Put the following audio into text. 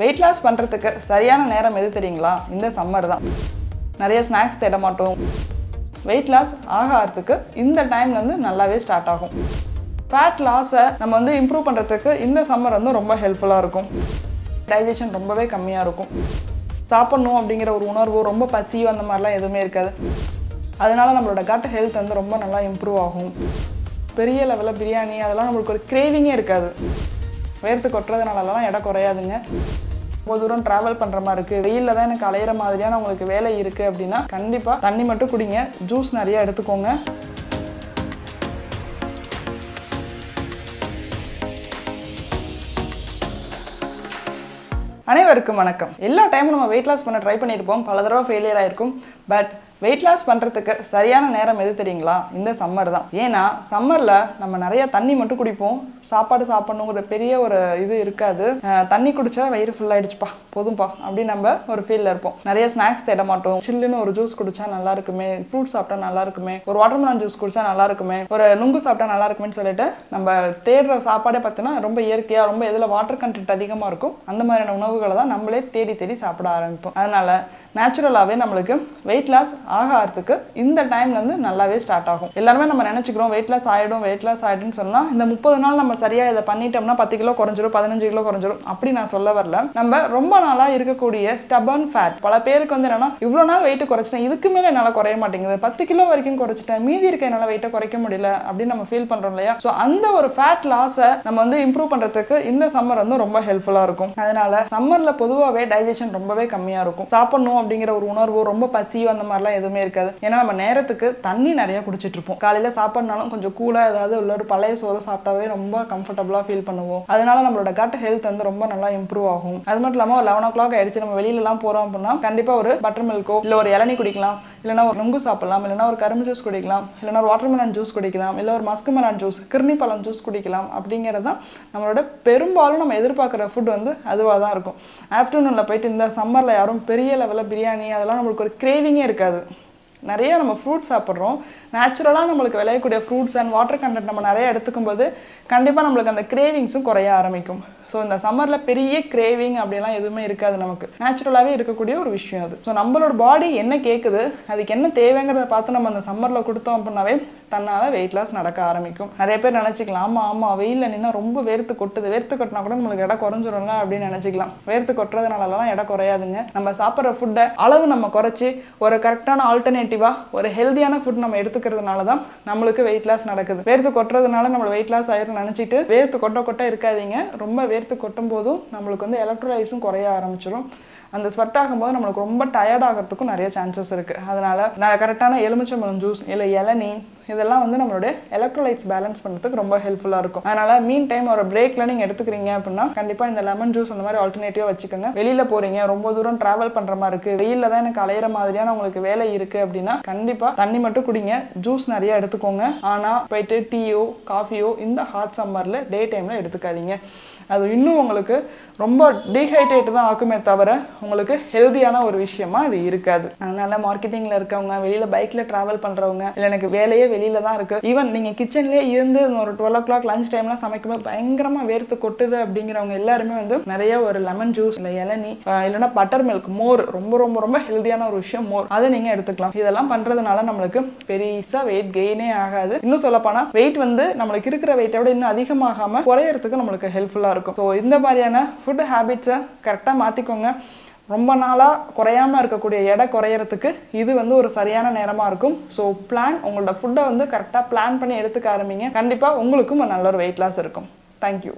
Weight loss பண்ணுறதுக்கு சரியான நேரம் எது தெரியுங்களா? இந்த சம்மர் தான். நிறைய ஸ்நாக்ஸ் தேட மாட்டோம். வெயிட் லாஸ் ஆகிறதுக்கு இந்த டைம்ல வந்து நல்லாவே ஸ்டார்ட் ஆகும். ஃபேட் லாஸை நம்ம வந்து இம்ப்ரூவ் பண்ணுறதுக்கு இந்த சம்மர் வந்து ரொம்ப ஹெல்ப்ஃபுல்லாக இருக்கும். டைஜஷன் ரொம்பவே கம்மியாக இருக்கும். சாப்பிட்ணும் அப்படிங்கிற ஒரு உணர்வு ரொம்ப பசியும் அந்த மாதிரிலாம் எதுவுமே இருக்காது. அதனால நம்மளோட கட் ஹெல்த் வந்து ரொம்ப நல்லா இம்ப்ரூவ் ஆகும். பெரிய லெவலில் பிரியாணி அதெல்லாம் நம்மளுக்கு ஒரு கிரேவிங்கே இருக்காது. வேர்த்து கொட்டுறதுனாலலாம் எடை குறையாதுங்க. ரொம்ப தூரம் ட்ராவல் பண்ணுற மாதிரி இருக்குது வெயிலில் தான் எனக்கு அலையிற மாதிரியான உங்களுக்கு வேலை இருக்குது அப்படின்னா கண்டிப்பாக தண்ணி மட்டும் குடிங்க. ஜூஸ் நிறைய எடுத்துக்கோங்க. அனைவருக்கும் வணக்கம். எல்லா டைமும் நம்ம வெயிட் லாஸ் பண்ண ட்ரை பண்ணியிருப்போம் பல தடவை ஃபெயிலியர் ஆயிருக்கும். பட் வெயிட் லாஸ் பண்ணுறதுக்கு சரியான நேரம் எது தெரியுங்களா? இந்த சம்மர் தான். ஏன்னா சம்மரில் நம்ம நிறைய தண்ணி மட்டும் குடிப்போம். சாப்பாடு சாப்பிடணுங்கிற பெரிய ஒரு இது இருக்காது. தண்ணி குடிச்சா வயிறு ஃபுல்லாகிடுச்சுப்பா போதும்பா. அப்படி நம்ம ஒரு ஃபீலில் இருப்போம். நிறைய ஸ்நாக்ஸ் தேட மாட்டோம். சில்லுன்னு ஒரு ஜூஸ் குடிச்சா நல்லா இருக்குமே. ஃப்ரூட் சாப்பிட்டா நல்லா இருக்குமே. ஒரு வாட்டர்மெலன் ஜூஸ் குடிச்சா நல்லா இருக்குமே. ஒரு நுங்கு சாப்பிட்டா நல்லா இருக்குமேன்னு சொல்லிட்டு நம்ம தேடுற சாப்பாடே பார்த்தீங்கன்னா ரொம்ப இயற்கையாக ரொம்ப இதில் வாட்டர் கண்டென்ட் அதிகமாக இருக்கும் அந்த மாதிரியான உணவுகளை தான் நம்மளே தேடி தேடி சாப்பிட ஆரம்பிப்போம். அதனால நேச்சுரலாகவே நம்மளுக்கு வெயிட் லாஸ் ஆகிறதுக்கு இந்த டைம்லேருந்து நல்லாவே ஸ்டார்ட் ஆகும். எல்லாருமே நம்ம நினச்சிக்கிறோம் வெயிட் லாஸ் ஆகிடும் வெயிட் லாஸ் ஆகிடும்னு சொன்னால் இந்த முப்பது நாள் நம்ம சரியாக இதை பண்ணிட்டோம்னா பத்து கிலோ குறைஞ்சிரும் பதினஞ்சு கிலோ குறைஞ்சிரும் அப்படி நான் சொல்ல வரல. நம்ம ரொம்ப நாளாக இருக்கக்கூடிய ஸ்டபன் ஃபேட் பல பேருக்கு வந்து என்னன்னா இவ்வளோ நாள் வெயிட் குறைச்சிட்டேன் இதுக்கு மேலே என்னால் குறைய மாட்டேங்குது பத்து கிலோ வரைக்கும் குறைச்சிட்டேன் மீதி இருக்க என்னால் வெயிட்டை குறைக்க முடியல அப்படின்னு நம்ம ஃபீல் பண்ணுறோம் இல்லையா? ஸோ அந்த ஒரு ஃபேட் லாஸை நம்ம வந்து இம்ப்ரூவ் பண்ணுறதுக்கு இந்த சம்மர் வந்து ரொம்ப ஹெல்ப்ஃபுல்லாக இருக்கும். அதனால சம்மரில் பொதுவாகவே டைஜஷன் ரொம்பவே கம்மியாக இருக்கும். சாப்பிடணும் அப்படிங்கிற ஒரு உணர்வோ ரொம்ப பசியோ அந்த மாதிரிலாம் எதுவுமே இருக்காது. ஏன்னா நம்ம நேரத்துக்கு தண்ணி நிறைய குடிச்சிட்டு இருப்போம் காலையில் சாப்பாடுனாலும் கொஞ்சம் கூலாக ஏதாவது உள்ள ஒரு பழைய சோறு சாப்பிட்டாவே ரொம்ப கம்ஃபர்டபுளாக ஃபீல் பண்ணுவோம். அதனால நம்மளோட கட் ஹெல்த் வந்து ரொம்ப நல்லா இம்ப்ரூவ் ஆகும். அது மட்டும் இல்லாமல் ஒரு லெவன் ஓ கிளாக் ஆயிடுச்சு. நம்ம வெளியிலலாம் போகிறோம் அப்படின்னா கண்டிப்பாக ஒரு பட்டர் மில்க்கோ இல்லை ஒரு இளநி குடிக்கலாம். இல்லைனா ஒரு நுங்கு சாப்பிடலாம் இல்லைனா ஒரு கரும்பு ஜூஸ் குடிக்கலாம் இல்லைனா ஒரு வாட்டர்மெலன் ஜூஸ் குடிக்கலாம் இல்லை ஒரு மஸ்கு மெலன் ஜூஸ் கிருணி பழம் ஜூஸ் குடிக்கலாம் அப்படிங்கிறது தான் நம்மளோட பெரும்பாலும் நம்ம எதிர்பார்க்குற ஃபுட் வந்து அதுவாக தான் இருக்கும் ஆஃப்டர்நூனில் போயிட்டு இந்த சம்மரில் யாரும் பெரிய லெவலில் பிரியாணி அதெல்லாம் நம்மளுக்கு ஒரு கிரேவிங்கே இருக்காது. நிறைய நம்ம ஃப்ரூட்ஸ் சாப்பிட்றோம். நேச்சுரலாக நம்மளுக்கு விளையக்கூடிய ஃப்ரூட்ஸ் அண்ட் வாட்டர் கண்டென்ட் நம்ம நிறைய எடுத்துக்கும் போது கண்டிப்பாக நம்மளுக்கு அந்த கிரேவிங்ஸும் குறைய ஆரம்பிக்கும். ஸோ இந்த சம்மரில் பெரிய கிரேவிங் அப்படிலாம் எதுவுமே இருக்காது நமக்கு. நேச்சுரலாகவே இருக்கக்கூடிய ஒரு விஷயம் அது. ஸோ நம்மளோட பாடி என்ன கேட்குது அதுக்கு என்ன தேவைங்கிறத பார்த்து நம்ம அந்த சம்மரில் கொடுத்தோம் அப்படின்னாவே தன்னால் வெயிட் லாஸ் நடக்க ஆரம்பிக்கும். நிறைய பேர் நினச்சிக்கலாம் ஆமாம் ஆமாம் வெயிலில் நின்னா ரொம்ப வேர்த்து கொட்டுது. வேர்த்து கொட்டினா கூட நம்மளுக்கு எடை குறைஞ்சிரும்ல அப்படின்னு நினச்சிக்கலாம். வேர்த்து கொட்டுறதுனாலலாம் எடை குறையாதுங்க. நம்ம சாப்பிட்ற ஃபுட்டை அளவு நம்ம குறைச்சி ஒரு கரெக்டான ஆல்டர்னேட்டிவாக ஒரு ஹெல்தியான ஃபுட் நம்ம எடுத்துக்கிறதுனால தான் நம்மளுக்கு வெயிட் லாஸ் நடக்குது. வேர்த்து கொட்டுறதுனால நம்ம வெயிட் லாஸ் ஆயிரும் நினச்சிட்டு வேர்த்து கொட்ட கொட்ட இருக்காதீங்க. ரொம்ப வேர்த்து கொட்டும் போதும் நம்மளுக்கு வந்து எலக்ட்ரோலைட்ஸும் குறைய ஆரம்பிச்சிடும் அந்த ஸ்வெட் ஆகும்போது நம்மளுக்கு ரொம்ப டயர்ட் ஆகிறதுக்கும் நிறைய சான்சஸ் இருக்குது அதனால நான் கரெக்டான எலுமிச்சம்பழம் ஜூஸ் இல்லை இளநீ இதெல்லாம் வந்து நம்மளுடைய எலக்ட்ரோலைட்ஸ் பேலன்ஸ் பண்ணுறதுக்கு ரொம்ப ஹெல்ப்ஃபுல்லாக இருக்கும். அதனால மீன் டைம் ஒரு பிரேக்ல நீங்கள் எடுத்துக்கிறீங்க அப்படின்னா கண்டிப்பாக இந்த லெமன் ஜூஸ் அந்த மாதிரி ஆல்டர்னேட்டிவாக வச்சுக்கோங்க. வெளியில் போகிறீங்க ரொம்ப தூரம் ட்ராவல் பண்ணுற மாதிரி இருக்குது வெயிலில் தான் எனக்கு அலையிற மாதிரியான உங்களுக்கு வேலை இருக்குது அப்படின்னா கண்டிப்பாக தண்ணி மட்டும் குடிங்க. ஜூஸ் நிறைய எடுத்துக்கோங்க. ஆனால் போயிட்டு டீயோ காஃபியோ இந்த ஹாட் சம்மரில் டே டைமில் எடுத்துக்காதீங்க. அது இன்னும் உங்களுக்கு ரொம்ப டீஹைட்ரேட் தான் ஆக்குமே தவிர உங்களுக்கு ஹெல்தியான ஒரு விஷயமா இது இருக்காது. அதனால மார்க்கெட்டிங்கில் இருக்கவங்க வெளியில் பைக்கில் ட்ராவல் பண்ணுறவங்க இல்லை எனக்கு வேலையே வெளியில தான் இருக்குது ஈவன் நீங்கள் கிச்சன்லேயே இருந்து ஒரு டுவெல் ஓ கிளாக் லஞ்ச் டைம்லாம் சமைக்கும்போது பயங்கரமாக வேர்த்து கொட்டுது அப்படிங்கிறவங்க எல்லாருமே வந்து நிறைய ஒரு லெமன் ஜூஸ் இல்லை இளநி இல்லைனா இல்லைன்னா பட்டர் மில்க் மோர் ரொம்ப ரொம்ப ரொம்ப ஹெல்தியான ஒரு விஷயம் மோர். அதை நீங்கள் எடுத்துக்கலாம். இதெல்லாம் பண்ணுறதுனால நம்மளுக்கு பெருசாக வெயிட் கெயினே ஆகாது. இன்னும் சொல்லப்போனால் வெயிட் வந்து நம்மளுக்கு இருக்கிற வெயிட்டை விட இன்னும் அதிகமாகாமல் குறையறதுக்கு நம்மளுக்கு ஹெல்ப்ஃபுல்லாக இருக்கும் ஸோ இந்த மாதிரியான ஃபுட் ஹேபிட்ஸை கரெக்டாக மாற்றிக்கோங்க ரொம்ப நாளாக குறையாம இருக்கக்கூடிய எடை குறையறதுக்கு இது வந்து ஒரு சரியான நேரமாக இருக்கும். ஸோ பிளான் உங்களோட ஃபுட்டை வந்து கரெக்டாக பிளான் பண்ணி எடுத்துக்க ஆரம்பிங்க. கண்டிப்பாக உங்களுக்கும் ஒரு நல்ல ஒரு வெயிட் லாஸ் இருக்கும். தேங்க்யூ